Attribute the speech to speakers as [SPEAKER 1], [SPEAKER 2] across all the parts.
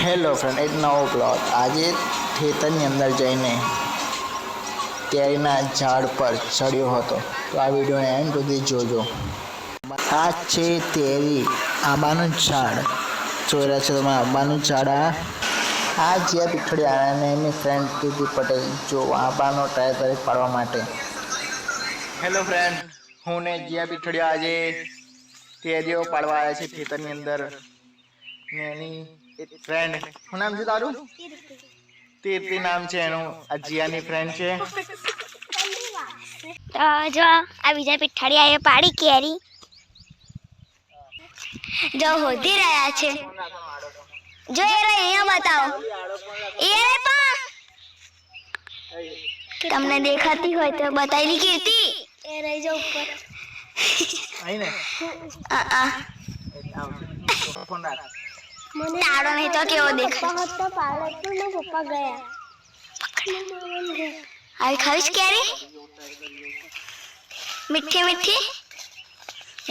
[SPEAKER 1] Hello friend એક નવો blog આજે થેતરની અંદર જઈને કેરીના ઝાડ પર ચડ્યો હતો. તો આ વિડીયોને એન્ડ સુધી જોજો. આ છે તેરી આંબાનું ઝાડ. જોઈ રહ્યા છે તમે આંબાનું ઝાડ, આ? આ જ્યાં પીઠડી અને એની ફ્રેન્ડ કીર્તિ પટેલ જો આંબાનો ટ્રાય કરી પાડવા માટે. હેલો ફ્રેન્ડ હું ને જ્યાં પીઠડિયા આજે તેરીઓ પાડવા આવ્યા છે ખેતરની અંદર. ને એની ફ્રેન્ડ શું નામ છે તારું? તીર્તિ નામ છે એનું. આ જીયાની ફ્રેન્ડ છે.
[SPEAKER 2] તો જો આ બીજા પીઠાડી એ પાડી કેરી. જો હોધી રહ્યા છે. જો એ અહીંયા બતાવો. એ પણ. તમને દેખાતી હોય તો બતાવી કીર્તિ. એ રહી જો ઉપર.
[SPEAKER 1] આઈ ને.
[SPEAKER 2] આ આ.
[SPEAKER 1] ફોન રાખ.
[SPEAKER 2] તાળો નહીં તો કેવો દેખાય?
[SPEAKER 3] પપ્પા ગયા.
[SPEAKER 2] આવી ખાવીશ કેરી? મીઠી મીઠી?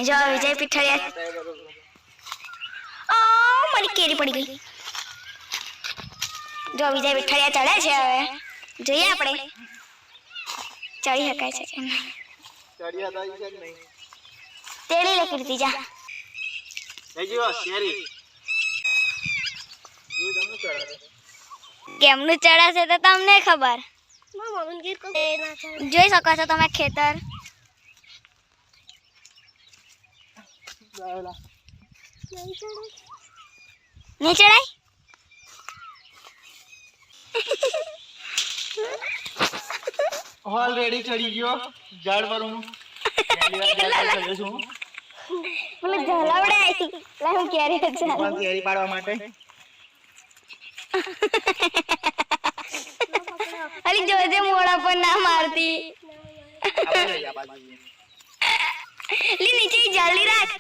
[SPEAKER 2] જો વિજય પીઠળિયા. ઓ મારી કેરી પડી ગઈ. જો વિજય પીઠળિયા ચડે છે હવે. જોઈએ આપણે. ચડી શકાય છે કે નહીં?
[SPEAKER 1] ચડિયા તો છે કે નહીં?
[SPEAKER 2] તેડી લે કીર્તિ જા.
[SPEAKER 1] જઈ જીવો ચડાવે
[SPEAKER 2] કેમનું ચડાશે તો તમને ખબર. જોઈ શકો છો તમે ખેતર.
[SPEAKER 1] જાવેલા
[SPEAKER 3] નહીં
[SPEAKER 2] ચડાય?
[SPEAKER 1] ઓલરેડી ચડી ગયો. ઝાડ પર હું.
[SPEAKER 2] જલાવડે આવી લે હું કેરી ચાલ
[SPEAKER 1] કેરી પાડવા માટે.
[SPEAKER 2] અલી જોજે મોડા પર ના મારતી. લી નીચે જલ્દી રાખ.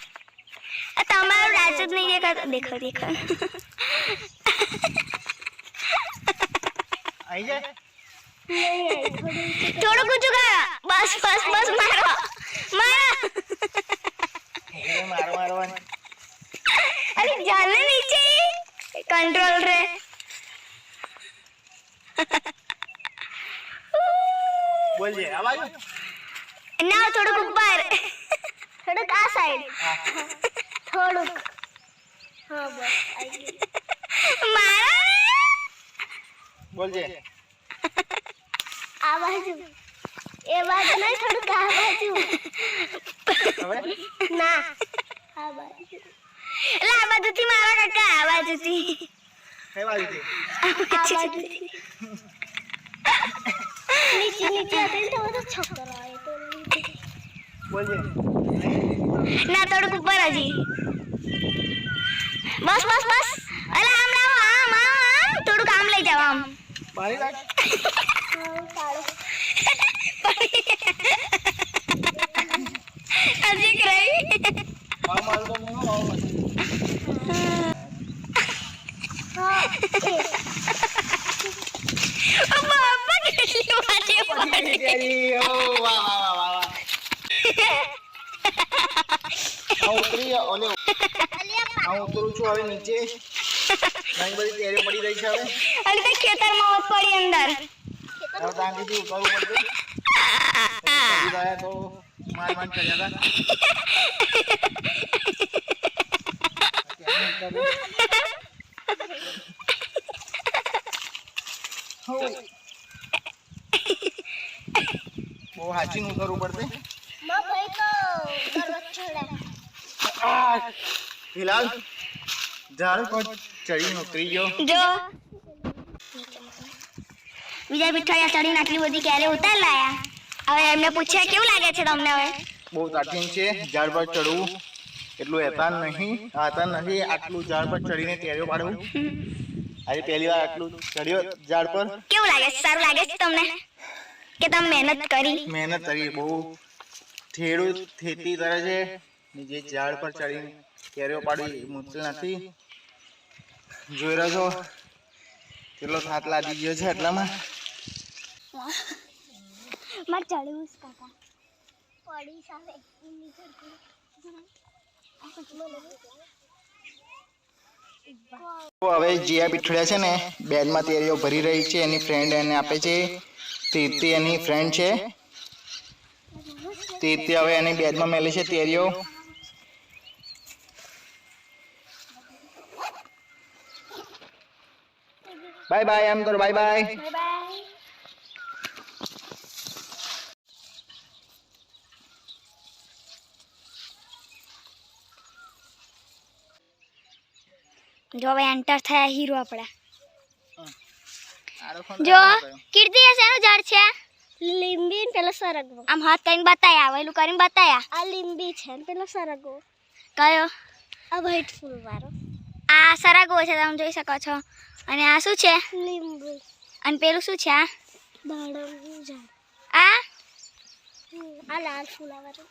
[SPEAKER 2] આ તમારું રાજ જ નહીં દેખાતો. દેખો દેખો.
[SPEAKER 1] અહીં જાય
[SPEAKER 2] થોડું ઊંચું કરો. બસ બસ બસ મારો
[SPEAKER 1] ધીરે મારો મારવાની
[SPEAKER 2] અરે જાને નીચે કંટ્રોલ રે
[SPEAKER 1] બોલજે
[SPEAKER 2] ના થોડુંક ઉપર. થોડુંક આ સાઈડ થોડુંક.
[SPEAKER 3] હા બસ ગયું
[SPEAKER 1] બોલજે.
[SPEAKER 3] આ બાજુ. એ બાજુ નહીં થોડુંક આ બાજુ. ના. આ બાજુ.
[SPEAKER 2] એટલે આ બાજુથી મારા કાકા આ બાજુથી.
[SPEAKER 1] કઈ બાજુથી?
[SPEAKER 3] આ બાજુથી. નીચે નીચે હતી ને તો બધો છોકરો આવે તો
[SPEAKER 1] બોલજે
[SPEAKER 2] ના થોડુંક ઉપર હજી બસ બસ બસ. અરે આમ લાવો આમ આમ આમ. થોડુંક આમ લઈ જાઓ આમ.
[SPEAKER 3] હા કાળો
[SPEAKER 2] હજી રહી
[SPEAKER 1] આ મારું તો મોં આવું
[SPEAKER 3] હા એ
[SPEAKER 2] ઓ બાપા કેટલી વાટી પડી
[SPEAKER 1] કેરી ઓ વાહ વાહ વાહ વાહ વાહ ઉતરી ઓલે ઉતરું છું હવે નીચે. ઘણી બધી કેરી પડી રહી છે હવે.
[SPEAKER 2] અને તે ખેતરમાં ઓત પડી અંદર.
[SPEAKER 1] હવે ત્યાંથી ઉતારવું પડશે. તો માર માર કર્યા હતા. બહુ નું કરવું પડશે ફિલહાલ ઝાડ પર ચડી નોકરી ગયો.
[SPEAKER 2] જો. બીજા મીઠાયા ચડી આટલી બધી ક્યારે ઉતાર લાયા? હવે એમને પૂછ્યા કેવું લાગે છે તમને હવે?
[SPEAKER 1] બહુ કઠિન છે ઝાડ પર ચડવું. એટલું હેતાન નહીં આતાન નથી આટલું ઝાડ પર ચડીને કેરીઓ પાડવું. આજે પહેલી વાર આટલું ચડ્યો ઝાડ પર.
[SPEAKER 2] કેવું લાગે છે? સારું લાગે છે તમને? કે તમે મહેનત કરી?
[SPEAKER 1] મહેનત કરી બહુ ખેડૂત ખેતી કરે છે. ને જે ઝાડ પર ચડીને કેરીઓ પાડવી મુશ્કેલ નથી. જોઈ રહ્યો છો? કેટલો થાક લાગી ગયો છે એટલામાં.
[SPEAKER 2] મારે ચડવું કાકા.
[SPEAKER 3] પડી સામે
[SPEAKER 1] હવે જીયા પીઠળિયા છે ને બેગમાં તેરીઓ ભરી રહી છે એની ફ્રેન્ડ એને આપે છે. તીર્તિ એની ફ્રેન્ડ છે. તીર્તિ હવે એની બેગમાં મેલી છે તેરીઓ. બાય બાય એમ કરો બાય બાય
[SPEAKER 2] જો હવે એન્ટર થયા હીરો આપણા. જો કીર્તિ શેનું ઝાડ છે
[SPEAKER 3] લીંબી ને પેલો સરગવો
[SPEAKER 2] આમ હાથ કરીને બતાયા વહેલું કરીને બતાયા
[SPEAKER 3] આ લીંબી છે ને પેલો સરગવો
[SPEAKER 2] કયો
[SPEAKER 3] આ વ્હાઈટ ફૂલ વાળો
[SPEAKER 2] આ સરગવો છે તમે જોઈ શકો છો અને આ શું છે
[SPEAKER 3] લીંબુ
[SPEAKER 2] અને પેલું શું છે આ
[SPEAKER 3] દાડમનું ઝાડ
[SPEAKER 2] આ
[SPEAKER 3] આ લાલ ફૂલા વાળું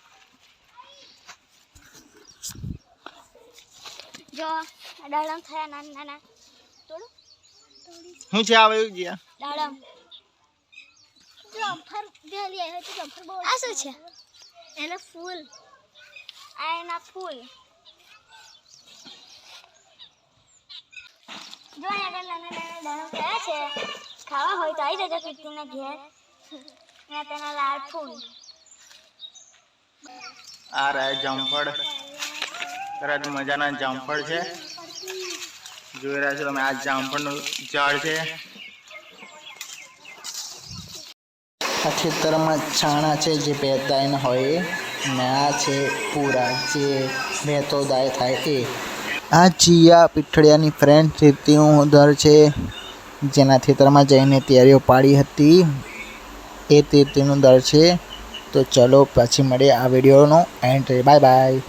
[SPEAKER 2] જો આ દાડમ થયા નાના નાના તોડું
[SPEAKER 1] શું છે આવે જીયા
[SPEAKER 2] દાડમ.
[SPEAKER 3] જમ્ફર વેલી આવ્યો તો જમ્ફર બહુ
[SPEAKER 2] આ શું છે?
[SPEAKER 3] એના ફૂલ.
[SPEAKER 2] આ એના ફૂલ. જો અહીંયા નાના નાના દાડમ થયા છે? ખાવા હોય તો આવી જજો કીર્તિને ઘેર. ત્યાં તેના લાલ ફૂલ.
[SPEAKER 1] આ રહ્યા જામફળ. તરત મજાના જામફળ છે. જોઈ રહ્યા છો તમે, આ જામફળનું ઝાડ છે. આ ખેતરમાં છાણા છે જે ભેદાયના હોય, ને આ છે પૂરા જે બેતોદાય થાય એ. આ ચિયા પીઠળિયાની ફ્રેન્ડ તીર્તિનું દર છે, જેના ખેતરમાં જઈને તૈયારીઓ પાડી હતી. એ તીર્તિનું દર છે. તો ચલો પછી મળીએ આ વિડીયોનો એન્ડ. Bye bye.